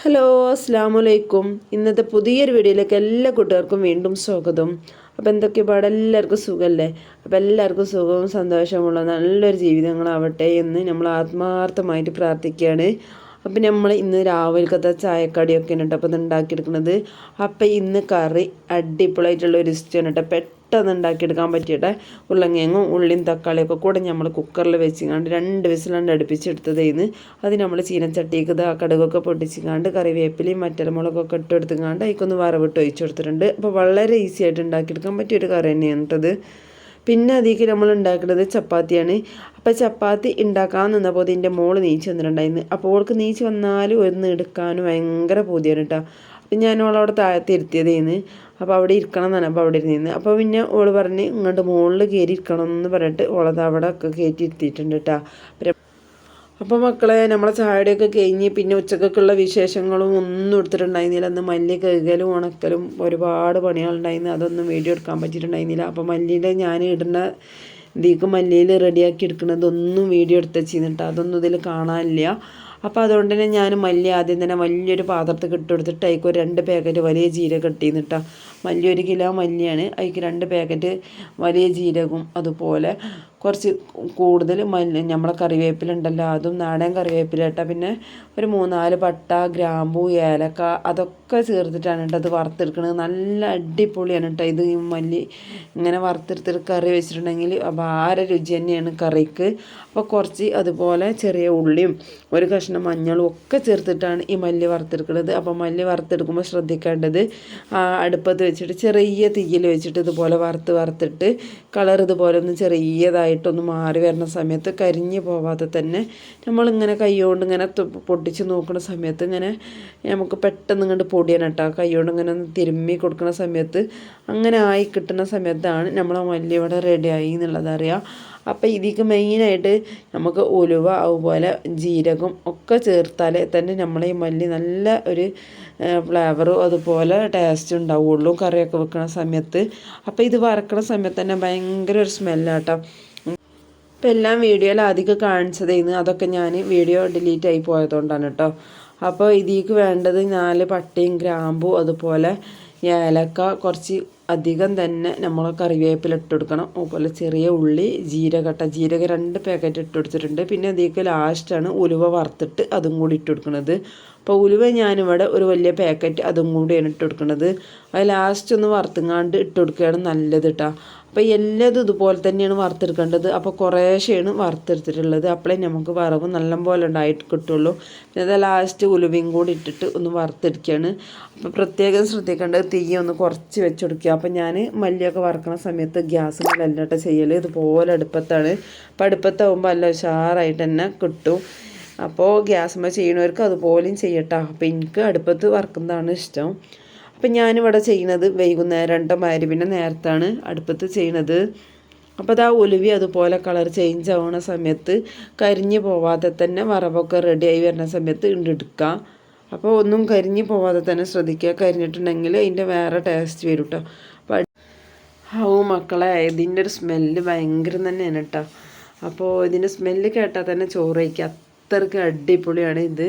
Hello അസ്സാം വലൈക്കും ഇന്നത്തെ പുതിയൊരു വീഡിയോയിലേക്ക് എല്ലാ കൂട്ടുകാർക്കും വീണ്ടും സ്വാഗതം. അപ്പോൾ എന്തൊക്കെ പാടെ? എല്ലാവർക്കും സുഖമല്ലേ അപ്പോൾ എല്ലാവർക്കും സുഖവും സന്തോഷമുള്ള നല്ലൊരു ജീവിതങ്ങളാവട്ടെ എന്ന് നമ്മൾ ആത്മാർത്ഥമായിട്ട് പ്രാർത്ഥിക്കുകയാണ്. അപ്പം നമ്മൾ ഇന്ന് രാവിലത്തെ ചായക്കടിയൊക്കെ കേട്ടോ അപ്പോൾ ഉണ്ടാക്കിയെടുക്കുന്നത്. അപ്പം ഇന്ന് കറി അടിപൊളിയായിട്ടുള്ള ഒരു ഇഷ്ടമാണ് കേട്ടോ. പെട്ടെന്ന് ഉണ്ടാക്കിയെടുക്കാൻ പറ്റിയിട്ട് ഉരുളങ്കിഴങ്ങും ഉള്ളിയും തക്കാളിയൊക്കെ കൂടെ നമ്മൾ കുക്കറിൽ വെച്ചിങ്ങാണ്ട് രണ്ട് വിസിലാണ്ട് അടുപ്പിച്ചെടുത്തതേന്ന്. അത് നമ്മൾ ചീനച്ചട്ടിക്ക് ആ കടുകൊക്കെ പൊട്ടിച്ചിങ്ങാണ്ട് കറിവേപ്പിലയും മറ്റരമുളകൊക്കെ ഇട്ടെടുത്തുങ്ങാണ്ട് അതിക്കൊന്ന് വറവിട്ട് ഒഴിച്ചു കൊടുത്തിട്ടുണ്ട് അപ്പോൾ വളരെ ഈസി ആയിട്ട് ഉണ്ടാക്കിയെടുക്കാൻ പറ്റിയൊരു കറി തന്നെയാണ് പിന്നെ അതിലേക്ക് നമ്മൾ ഉണ്ടാക്കുന്നത് ചപ്പാത്തിയാണ്. അപ്പോൾ ചപ്പാത്തി ഉണ്ടാക്കാൻ നിന്നപ്പോൾ ഇതിന്റെ മോൾ നീച്ച് വന്നിട്ടുണ്ടായിരുന്നു. അപ്പോൾ ഓൾക്ക് നീച്ച് വന്നാലും ഒന്ന് എടുക്കാനും ഭയങ്കര പൂതിയാണ് കേട്ടോ ഞാൻ ഓളവിടെ താഴത്ത് ഇരുത്തിയതേന്ന് അപ്പോൾ അവിടെ ഇരിക്കണം എന്നാണ് അപ്പോൾ അവിടെ ഇരുന്നിരുന്നത് അപ്പോൾ പിന്നെ ഓൾ പറഞ്ഞ് ഇങ്ങോട്ട് മുകളിൽ കയറി ഇരിക്കണം എന്ന് പറഞ്ഞിട്ട് ഓളത് അവിടെ ഒക്കെ കയറ്റി ഇരുത്തിയിട്ടുണ്ട് കേട്ടോ അപ്പോൾ മക്കളെ നമ്മളെ ചായയുടെയൊക്കെ കഴിഞ്ഞ് പിന്നെ ഉച്ചക്കൊക്കെയുള്ള വിശേഷങ്ങളും ഒന്നും എടുത്തിട്ടുണ്ടായിരുന്നില്ല. അന്ന് മല്ലി കഴുകലും ഉണക്കലും ഒരുപാട് പണികളുണ്ടായിരുന്നു. അതൊന്നും വീഡിയോ എടുക്കാൻ പറ്റിയിട്ടുണ്ടായിരുന്നില്ല. അപ്പോൾ മല്ലിയുടെ ഞാൻ ഇടുന്ന ഇതിക്ക് മല്ലിയിൽ റെഡിയാക്കി എടുക്കുന്നതൊന്നും വീഡിയോ എടുത്ത് വെച്ചിരുന്നിട്ട് അതൊന്നും ഇതിൽ കാണാനില്ല. അപ്പോൾ അതുകൊണ്ട് തന്നെ ഞാൻ മല്ലി ആദ്യം തന്നെ വലിയൊരു പാത്രത്തിൽ ഇട്ടുകൊടുത്തിട്ട് അതിക്ക് ഒരു രണ്ട് പാക്കറ്റ് വലിയ ജീരകം ഇട്ടിരുന്നിട്ടാ മല്ലി ഒരു കിലോ മല്ലിയാണ്. അതിക്ക് രണ്ട് പാക്കറ്റ് വലിയ ജീരകവും അതുപോലെ കുറച്ച് കൂടുതൽ മല്ലി നമ്മളെ കറിവേപ്പിലുണ്ടല്ലോ അതും നാടൻ കറിവേപ്പില കേട്ടോ പിന്നെ ഒരു മൂന്നാൽ പട്ട ഗ്രാമ്പു ഏലക്ക അതൊക്കെ ചേർത്തിട്ടാണ് കേട്ടോ അത് വറുത്തെടുക്കുന്നത് നല്ല അടിപൊളിയാണ് കേട്ടോ ഇത്. ഈ മല്ലി ഇങ്ങനെ വറുത്തെടുത്തിട്ട് കറി വെച്ചിട്ടുണ്ടെങ്കിൽ അപാര രുചി തന്നെയാണ് കറിക്ക്. അപ്പോൾ കുറച്ച് അതുപോലെ ചെറിയ ഉള്ളിയും ഒരു കഷ്ണം മഞ്ഞളും ഒക്കെ ചേർത്തിട്ടാണ് ഈ മല്ലി വറുത്തെടുക്കുന്നത് അപ്പോൾ മല്ലി വറുത്തെടുക്കുമ്പോൾ ശ്രദ്ധിക്കേണ്ടത് അടുപ്പത്ത് വെച്ചിട്ട് ചെറിയ തീയിൽ വെച്ചിട്ട് ഇതുപോലെ വറുത്ത് വറുത്തിട്ട് കളർ ഇതുപോലെ ഒന്ന് ചെറിയതായിട്ടൊന്ന് മാറി വരുന്ന സമയത്ത് കരിഞ്ഞു പോവാതെ തന്നെ നമ്മളിങ്ങനെ കൈകൊണ്ട് ഇങ്ങനെ പൊട്ടിച്ച് നോക്കുന്ന സമയത്ത് ഇങ്ങനെ നമുക്ക് പെട്ടെന്ന് ഇങ്ങോട്ട് പൊടിയാണ് കേട്ടോ കൈകൊണ്ട് ഇങ്ങനെ ഒന്ന് തിരുമ്മി കൊടുക്കുന്ന സമയത്ത് അങ്ങനെ ആയി കിട്ടുന്ന സമയത്താണ് നമ്മൾ മല്ലി ഇവിടെ റെഡി ആയി എന്നുള്ളത് അറിയാം. അപ്പോൾ ഇതിക്ക് മെയിനായിട്ട് നമുക്ക് ഉലുവ അതുപോലെ ജീരകം ഒക്കെ ചേർത്താലേ തന്നെ നമ്മളെ ഈ മല്ലി നല്ല ഒരു ഫ്ലേവറും അതുപോലെ ടേസ്റ്റ് ഉണ്ടാവുള്ളൂ. കറിയൊക്കെ വെക്കുന്ന സമയത്ത്. അപ്പോൾ ഇത് വറക്കുന്ന സമയത്ത് തന്നെ ഭയങ്കര ഒരു സ്മെല്ലാട്ടോ ഇപ്പം എല്ലാം വീഡിയോയിൽ അധികം കാണിച്ചതായിരുന്നു അതൊക്കെ ഞാൻ വീഡിയോ ഡിലീറ്റ് ആയി പോയതുകൊണ്ടാണ് കേട്ടോ അപ്പോൾ ഇതിലേക്ക് വേണ്ടത് നാല് പട്ടയും ഗ്രാമ്പു അതുപോലെ ഏലക്ക കുറച്ച് അധികം തന്നെ നമ്മൾ കറിവേപ്പില ഇട്ട് കൊടുക്കണം. അതുപോലെ ചെറിയ ഉള്ളി ജീരകട്ട ജീരക രണ്ട് പാക്കറ്റ് ഇട്ട് കൊടുത്തിട്ടുണ്ട്. പിന്നെ അതിലേക്ക് ലാസ്റ്റാണ് ഉലുവ വറുത്തിട്ട് അതും കൂടി ഇട്ട് കൊടുക്കുന്നത്. അപ്പോൾ ഉലുവ ഞാനിവിടെ ഒരു വലിയ പാക്കറ്റ് അതും കൂടിയാണ് ഇട്ട് കൊടുക്കുന്നത്. അത് ലാസ്റ്റ് ഒന്ന് വറുത്തുങ്ങാണ്ട് ഇട്ട് കൊടുക്കുകയാണ് നല്ലത് കേട്ടോ അപ്പോൾ എല്ലാതും ഇതുപോലെ തന്നെയാണ് വറുത്തെടുക്കേണ്ടത്. അപ്പോൾ കുറേശ്ശെയാണ് വറുത്തെടുത്തിട്ടുള്ളത്. അപ്പോഴേ നമുക്ക് വറവ് നല്ലപോലെ ഉണ്ടായിട്ട് കിട്ടുള്ളൂ. പിന്നെ ലാസ്റ്റ് ഉലുവയും കൂടി ഇട്ടിട്ട് ഒന്ന് വറുത്തെടുക്കുകയാണ് അപ്പോൾ പ്രത്യേകം ശ്രദ്ധിക്കേണ്ടത് തീ ഒന്ന് കുറച്ച് വെച്ച് കൊടുക്കുക. അപ്പോൾ ഞാൻ മല്ലിയൊക്കെ വറക്കുന്ന സമയത്ത് ഗ്യാസ് മേലല്ലോട്ട് ചെയ്യൽ ഇതുപോലെ അടുപ്പത്താണ്. അപ്പോൾ അടുപ്പത്താവുമ്പോൾ നല്ല ഉഷാറായിട്ട് തന്നെ കിട്ടും. അപ്പോൾ ഗ്യാസ്മ ചെയ്യണവർക്ക് അതുപോലെയും ചെയ്യട്ടോ. അപ്പോൾ എനിക്ക് അടുപ്പത്ത് വറക്കുന്നതാണ് ഇഷ്ടം. അപ്പം ഞാനിവിടെ ചെയ്യുന്നത് വൈകുന്നേരം രണ്ടോ പിന്നെ നേരത്താണ് അടുപ്പത്ത് ചെയ്യണത്. അപ്പോൾ അത് ഒലുവി അതുപോലെ കളർ ചേഞ്ച് ആവുന്ന സമയത്ത് കരിഞ്ഞു പോവാതെ തന്നെ വറവൊക്കെ റെഡിയായി വരുന്ന സമയത്ത് ഇണ്ടെടുക്കുക അപ്പോൾ ഒന്നും കരിഞ്ഞു പോവാതെ തന്നെ ശ്രദ്ധിക്കുക. കരിഞ്ഞിട്ടുണ്ടെങ്കിൽ അതിന്റെ വേറെ ടേസ്റ്റ് വരും കേട്ടോ അപ്പോൾ ഹൗ മക്കളെ ഇതിന്റെ ഒരു സ്മെല്ല് ഭയങ്കരം തന്നെയാണ് കേട്ടോ അപ്പോൾ ഇതിന്റെ സ്മെല്ല് കേട്ടാൽ തന്നെ ചോറ് കഴിക്കുക അത്രയ്ക്ക് അടിപൊളിയാണ് ഇത്.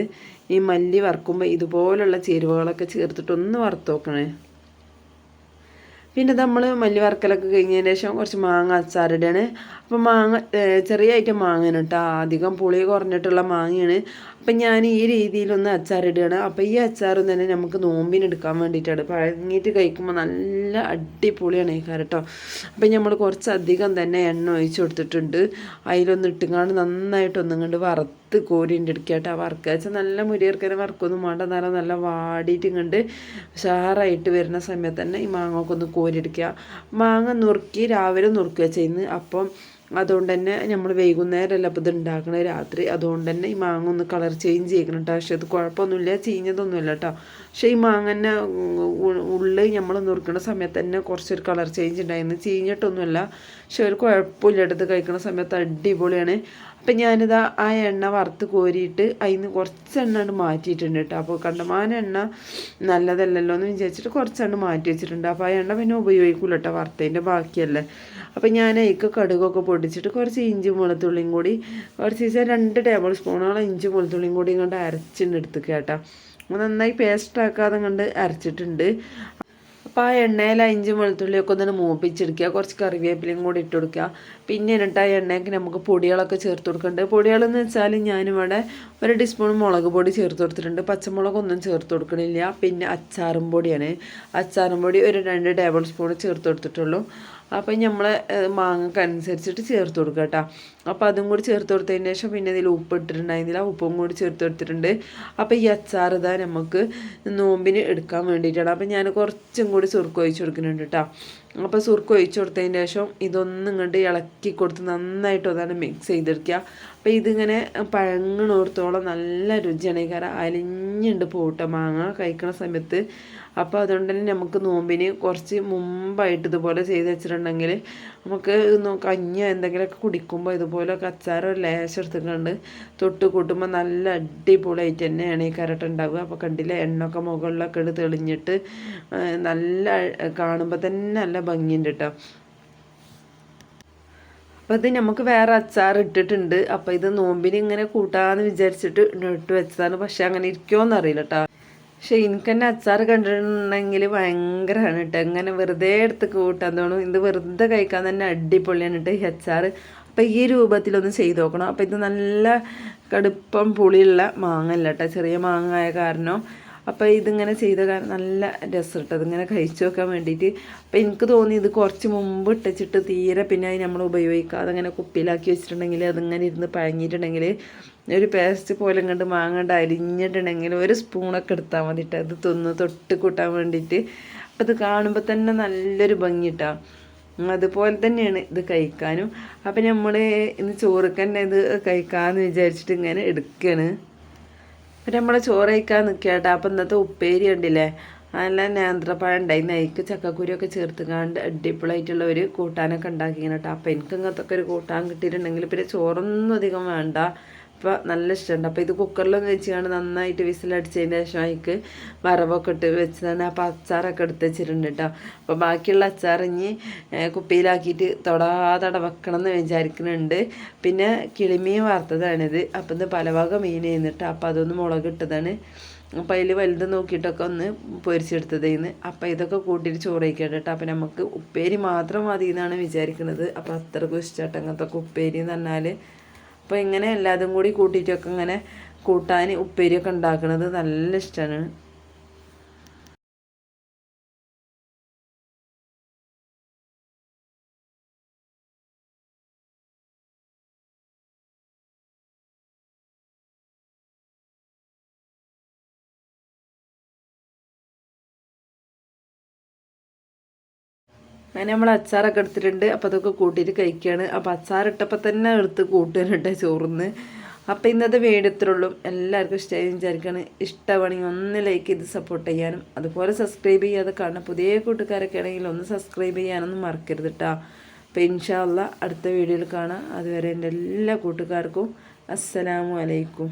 ഈ മല്ലി വറുക്കുമ്പോൾ ഇതുപോലുള്ള ചേരുവകളൊക്കെ ചേർത്തിട്ടൊന്ന് വറുത്ത് നോക്കണേ. പിന്നെ നമ്മൾ മല്ലി വറുക്കലൊക്കെ കഴിഞ്ഞതിന് ശേഷം കുറച്ച് മാങ്ങ അച്ചാറിടാണ് അപ്പോൾ മാങ്ങ ചെറിയ ഐറ്റം മാങ്ങയാണ് കേട്ടോ. അധികം പുളി കുറഞ്ഞിട്ടുള്ള മാങ്ങയാണ്. അപ്പം ഞാൻ ഈ രീതിയിലൊന്ന് അച്ചാറിടുകയാണ്. അപ്പോൾ ഈ അച്ചാറും തന്നെ നമുക്ക് നോമ്പിനെടുക്കാൻ വേണ്ടിയിട്ടാണ്. പഴങ്ങിയിട്ട് കഴിക്കുമ്പോൾ നല്ല അടിപൊളിയാണ് ഈ കേട്ടോ അപ്പം നമ്മൾ കുറച്ചധികം തന്നെ എണ്ണ ഒഴിച്ച് കൊടുത്തിട്ടുണ്ട്. അതിലൊന്ന് ഇട്ടുങ്ങാണ്ട് നന്നായിട്ടൊന്നും കണ്ട് വറുത്ത് കോരിന്റെ ആ വറുക്കുക വെച്ചാൽ നല്ല മുരിയർക്കനെ വറുക്കൊന്നും വേണ്ട. എന്നാലും നല്ല വാടിയിട്ട് കണ്ട് ഉഷാറായിട്ട് വരുന്ന സമയത്ത് തന്നെ ഈ മാങ്ങ ഒന്ന് കോരിയെടുക്കുക മാങ്ങ നുറുക്കി രാവിലെ നുറുക്കുക ചെയ്യുന്നത്. അപ്പം അതുകൊണ്ട് തന്നെ നമ്മൾ വൈകുന്നേരമല്ല അപ്പോൾ ഇത് ഉണ്ടാക്കണത് രാത്രി അതുകൊണ്ട് തന്നെ ഈ മാങ്ങ ഒന്ന് കളർ ചേഞ്ച് ചെയ്യണം കേട്ടോ പക്ഷെ അത് കുഴപ്പമൊന്നുമില്ല ചീഞ്ഞതൊന്നുമില്ല കേട്ടോ പക്ഷേ ഈ മാങ്ങ തന്നെ ഉള്ളിൽ നമ്മൾ നുറുക്കുന്ന സമയത്ത് തന്നെ കുറച്ചൊരു കളർ ചേഞ്ച് ഉണ്ടായിരുന്നു ചീഞ്ഞിട്ടൊന്നുമില്ല പക്ഷെ ഒരു കുഴപ്പമില്ല എടുത്ത് കഴിക്കുന്ന സമയത്ത് അടിപൊളിയാണ്. അപ്പം ഞാനിതാ ആ എണ്ണ വറുത്ത് കോരിയിട്ട് അതിന് കുറച്ച് എണ്ണ കൊണ്ട് മാറ്റിയിട്ടുണ്ട് കേട്ടോ അപ്പോൾ കണ്ടമാന എണ്ണ നല്ലതല്ലല്ലോ എന്ന് വിചാരിച്ചിട്ട് കുറച്ച് എണ്ണ മാറ്റി വെച്ചിട്ടുണ്ട്. അപ്പോൾ ആ എണ്ണ പിന്നെ ഉപയോഗിക്കില്ല കേട്ടോ വറുത്തതിന്റെ ബാക്കിയല്ലേ. അപ്പോൾ ഞാൻ അതിക്ക് കടുകൊക്കെ പൊടിച്ചിട്ട് കുറച്ച് ഇഞ്ചി വെളുത്തുള്ളിയും കൂടി കുറച്ച് രണ്ട് ടേബിൾ സ്പൂണോളം ഇഞ്ചി വെളുത്തുള്ളിയും കൂടി ഇങ്ങോട്ട് അരച്ചിട്ട് എടുത്തുക കേട്ടോ നന്നായി പേസ്റ്റ് ആക്കാതെ കണ്ട് അരച്ചിട്ടുണ്ട്. അപ്പോൾ ആ എണ്ണയിൽ ഇഞ്ചി വെളുത്തുള്ളിയൊക്കെ ഒന്ന് മൂപ്പിച്ചെടുക്കുക. കുറച്ച് കറിവേപ്പിലയും കൂടി ഇട്ട് കൊടുക്കുക. പിന്നെ എന്നിട്ട് ആ എണ്ണയ്ക്ക് നമുക്ക് പൊടികളൊക്കെ ചേർത്ത് കൊടുക്കുന്നുണ്ട് പൊടികളെന്ന് വെച്ചാൽ ഞാനിവിടെ ഒരു ടീസ്പൂൺ മുളക് പൊടി ചേർത്ത് കൊടുത്തിട്ടുണ്ട്. പച്ചമുളകൊന്നും ചേർത്ത് കൊടുക്കണില്ല. പിന്നെ അച്ചാറും പൊടിയാണ്. അച്ചാറും പൊടി ഒരു രണ്ട് ടേബിൾ സ്പൂൺ ചേർത്ത് കൊടുത്തിട്ടുള്ളൂ. അപ്പോൾ നമ്മൾ മാങ്ങക്ക് അനുസരിച്ചിട്ട് ചേർത്ത് കൊടുക്കുക കേട്ടോ അപ്പോൾ അതും കൂടി ചേർത്ത് കൊടുത്തതിന് ശേഷം പിന്നെ ഇതിൽ ഉപ്പ് ഇട്ടിട്ടുണ്ടായിരുന്നില്ല ഉപ്പും കൂടി ചേർത്ത് കൊടുത്തിട്ടുണ്ട്. അപ്പോൾ ഈ അച്ചാർ ഇതാ നമുക്ക് നോമ്പിന് എടുക്കാൻ വേണ്ടിയിട്ടാണ്. അപ്പോൾ ഞാൻ കുറച്ചും കൂടി സുർക്ക് ഒഴിച്ച് കൊടുക്കുന്നുണ്ട് കേട്ടോ അപ്പോൾ സുർക്ക് ഒഴിച്ച് കൊടുത്തതിന് ശേഷം ഇതൊന്നും ഇങ്ങോട്ട് ഇളക്കി കൊടുത്ത് നന്നായിട്ട് ഒന്നാണ് മിക്സ് ചെയ്തെടുക്കുക അപ്പോൾ ഇതിങ്ങനെ പഴങ്ങണോർത്തോളം നല്ല രുചിയാണ്. കാരണം അലിഞ്ഞുണ്ട് പോട്ടെ മാങ്ങ കഴിക്കണ സമയത്ത് അപ്പോൾ അതുകൊണ്ട് തന്നെ നമുക്ക് നോമ്പിന് കുറച്ച് മുമ്പായിട്ട് ഇതുപോലെ ചെയ്ത് വെച്ചിട്ടുണ്ടെങ്കിൽ നമുക്ക് കഞ്ഞ എന്തെങ്കിലുമൊക്കെ കുടിക്കുമ്പോൾ ഇതുപോലെ കച്ചാറോ ലേശം എടുത്തിട്ടുണ്ട്. തൊട്ട് കൂട്ടുമ്പോൾ നല്ല അടിപൊളിയായിട്ട് തന്നെയാണ് ഈ കരട്ട് ഉണ്ടാവുക. അപ്പോൾ കണ്ടില്ല എണ്ണൊക്കെ മുകളിലൊക്കെ ഇട്ട് തെളിഞ്ഞിട്ട് നല്ല കാണുമ്പോൾ തന്നെ നല്ല ഭംഗിയുണ്ട് കേട്ടോ. അപ്പോൾ ഇത് നമുക്ക് വേറെ അച്ചാർ ഇട്ടിട്ടുണ്ട്. അപ്പോൾ ഇത് നോമ്പിന് ഇങ്ങനെ കൂട്ടാമെന്ന് വിചാരിച്ചിട്ട് ഇട്ട് വെച്ചതാണ്. പക്ഷേ അങ്ങനെ ഇരിക്കുമോ എന്നറിയില്ല കേട്ടോ. പക്ഷെ എനിക്ക് തന്നെ അച്ചാർ കണ്ടിട്ടുണ്ടെങ്കിൽ ഭയങ്കരമാണ് കേട്ടോ. ഇങ്ങനെ വെറുതെ എടുത്ത് കൂട്ടാൻ തോന്നും. ഇത് വെറുതെ കഴിക്കാൻ തന്നെ അടിപൊളിയാണ് കേട്ടോ ഈ അച്ചാർ അപ്പം ഈ രൂപത്തിലൊന്ന് ചെയ്ത് നോക്കണം. അപ്പം ഇത് നല്ല കടുപ്പം പുളിയുള്ള മാങ്ങ അല്ല കേട്ടോ. ചെറിയ മാങ്ങ ആയ കാരണം. അപ്പോൾ ഇതിങ്ങനെ ചെയ്ത കാരണം നല്ല രസം ഇട്ടത് ഇങ്ങനെ കഴിച്ചു വെക്കാൻ വേണ്ടിയിട്ട്. അപ്പോൾ എനിക്ക് തോന്നി ഇത് കുറച്ച് മുമ്പ് ഇട്ടച്ചിട്ട് തീരെ പിന്നെ നമ്മൾ ഉപയോഗിക്കാതെ അങ്ങനെ കുപ്പിയിലാക്കി വെച്ചിട്ടുണ്ടെങ്കിൽ അതിങ്ങനെ ഇരുന്ന് പഴങ്ങിയിട്ടുണ്ടെങ്കിൽ ഒരു പേസ്റ്റ് പോലെ കണ്ട് മാങ്ങണ്ട് അരിഞ്ഞിട്ടുണ്ടെങ്കിൽ ഒരു സ്പൂണൊക്കെ എടുത്താൽ മതിയിട്ട് അത് തിന്ന് തൊട്ട് കൂട്ടാൻ വേണ്ടിയിട്ട്. അപ്പോൾ ഇത് കാണുമ്പോൾ തന്നെ നല്ലൊരു ഭംഗിട്ടാണ് അതുപോലെ തന്നെയാണ് ഇത് കഴിക്കാനും. അപ്പം നമ്മൾ ഇന്ന് ചോറൊക്കെ തന്നെ ഇത് കഴിക്കാമെന്ന് വിചാരിച്ചിട്ട് ഇങ്ങനെ എടുക്കുകയാണ് അപ്പം നമ്മൾ ചോറ് കഴിക്കാൻ നിൽക്കട്ടെ അപ്പം ഇന്നത്തെ ഉപ്പേരി ഉണ്ടല്ലേ നല്ല നേന്ത്രപ്പഴം ഉണ്ടായി. നൈക്ക് ചക്കക്കുരിയൊക്കെ ചേർത്ത് കാണ്ട് അടിപൊളിയായിട്ടുള്ള ഒരു കൂട്ടാനൊക്കെ ഉണ്ടാക്കിങ്ങനെ കേട്ടോ അപ്പം എനിക്ക് ഇങ്ങനത്തെ ഒരു കൂട്ടാൻ കിട്ടിയിട്ടുണ്ടെങ്കിൽ പിന്നെ ചോറൊന്നും അധികം വേണ്ട. അപ്പോൾ നല്ല ഇഷ്ടമുണ്ട് അപ്പോൾ ഇത് കുക്കറിലൊന്ന് വെച്ചുകൊണ്ട് നന്നായിട്ട് വിസിലടിച്ചതിന് ശേഷം അതിക്ക് വറവൊക്കെ ഇട്ട് വെച്ചതാണ് അപ്പോൾ അച്ചാറൊക്കെ എടുത്ത് വെച്ചിട്ടുണ്ട് കേട്ടോ അപ്പോൾ ബാക്കിയുള്ള അച്ചാർ കുപ്പിയിലാക്കിയിട്ട് തൊടാതട വെക്കണം എന്ന് വിചാരിക്കുന്നുണ്ട്. പിന്നെ കിളിമീൻ വറുത്തതാണിത്. അപ്പം ഇത് പലവക മീൻ ചെയ്യുന്നിട്ട് അപ്പോൾ അതൊന്ന് മുളക് ഇട്ടതാണ് അപ്പം അതിൽ വലുത് നോക്കിയിട്ടൊക്കെ ഒന്ന് പൊരിച്ചെടുത്തതേന്ന്. അപ്പം ഇതൊക്കെ കൂട്ടിയിട്ട് ചോറ് കേട്ടോ അപ്പം നമുക്ക് ഉപ്പേരി മാത്രം മതി എന്നാണ് വിചാരിക്കുന്നത്. അപ്പം അത്രക്കും ഇഷ്ടമായിട്ട് അങ്ങനത്തെ ഉപ്പേരി എന്ന് പറഞ്ഞാൽ അപ്പോൾ ഇങ്ങനെ എല്ലാതും കൂടി കൂട്ടിയിട്ടൊക്കെ ഇങ്ങനെ കൂട്ടാൻ ഉപ്പേരിയൊക്കെ ഉണ്ടാക്കുന്നത് നല്ല ഇഷ്ടമാണ് അങ്ങനെ നമ്മൾ അച്ചാറൊക്കെ എടുത്തിട്ടുണ്ട്. അപ്പോൾ അതൊക്കെ കൂട്ടിയിട്ട് കഴിക്കുകയാണ് അപ്പോൾ അച്ചാറിട്ടപ്പോൾ തന്നെ എടുത്ത് കൂട്ടുകയാണ് ചോറിന്ന്. അപ്പോൾ ഇന്നത്തെ വീഡിയോ ഇത്രയുള്ളൂ എല്ലാവർക്കും ഇഷ്ടമായി വിചാരിക്കുകയാണ് ഇഷ്ടമാണെങ്കിൽ ഒന്ന് ലൈക്ക് ചെയ്ത് സപ്പോർട്ട് ചെയ്യാനും അതുപോലെ സബ്സ്ക്രൈബ് ചെയ്യാതെ കാണുന്ന പുതിയ കൂട്ടുകാരൊക്കെ ആണെങ്കിൽ ഒന്ന് സബ്സ്ക്രൈബ് ചെയ്യാനൊന്നും മറക്കരുത് കേട്ടോ. അപ്പോൾ ഇൻഷാല്ല അടുത്ത വീഡിയോയിൽ കാണാം. അതുവരെ എന്റെ എല്ലാ കൂട്ടുകാർക്കും അസ്സലാമു അലൈക്കും.